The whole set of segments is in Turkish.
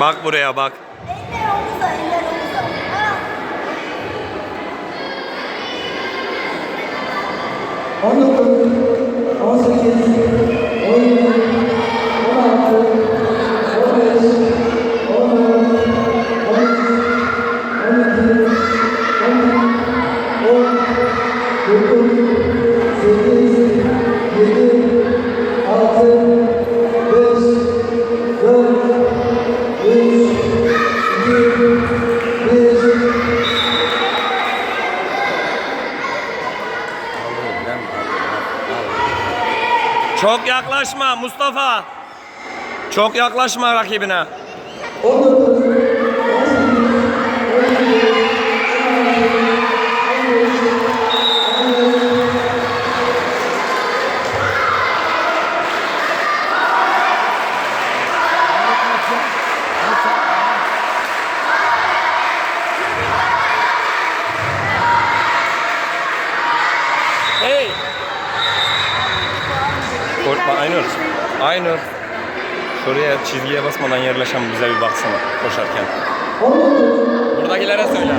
Bak buraya bak. Eller omuza, eller. 1 Çok yaklaşma Mustafa. Çok yaklaşma rakibine. Hey. Korkma Aynur. Aynur. Şuraya çizgiye basmadan yerleşen bize bir baksana koşarken. Buradakilere söyle.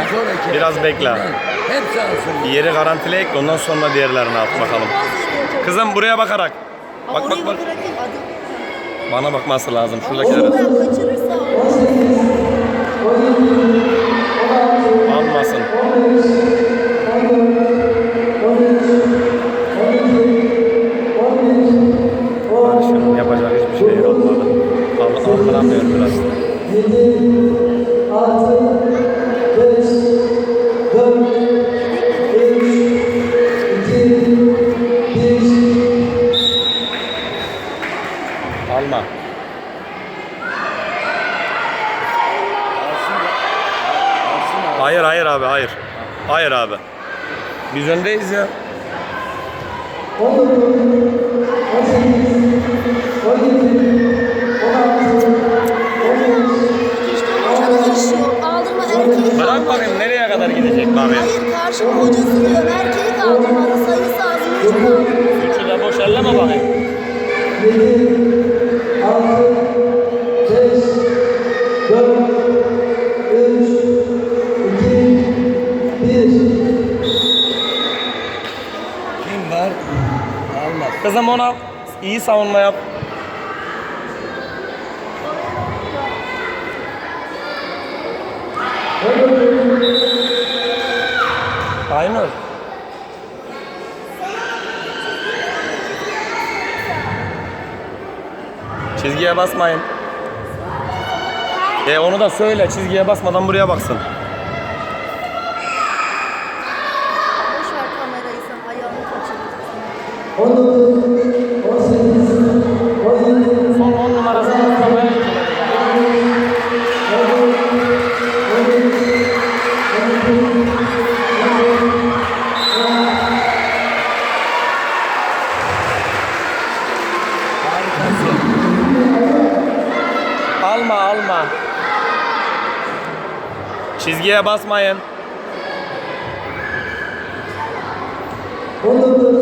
Bekle. Biraz bekle. Hepsi alsın. Yeri garantile ekle ondan sonra diğerlerini at bakalım. Kızım buraya bakarak. Bak bak bak. Bana bakması lazım şuradakilere. Oradan Hayır hayır abi hayır. Hayır abi. Biz öndeyiz ya. Bırak kaldırma. bakayım nereye kadar gidecek abi. Hayır karşı kocası diyor erkeği kaldırmalı sayısı az mı? Üçü de boş elleme bakayım. 17, Kızım ona iyi savunma yap. Aynur. Çizgiye basmayın. E onu da söyle çizgiye basmadan buraya baksın. Alma alma. Çizgiye basmayın. Gireceğim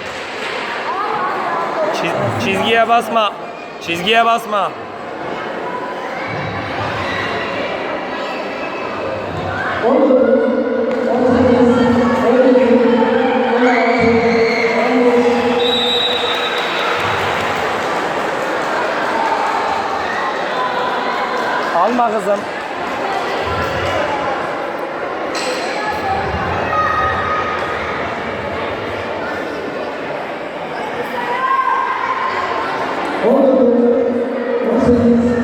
Çiz- çizgiye basma. Çizgiye basma. Alma kızım. Onde você diz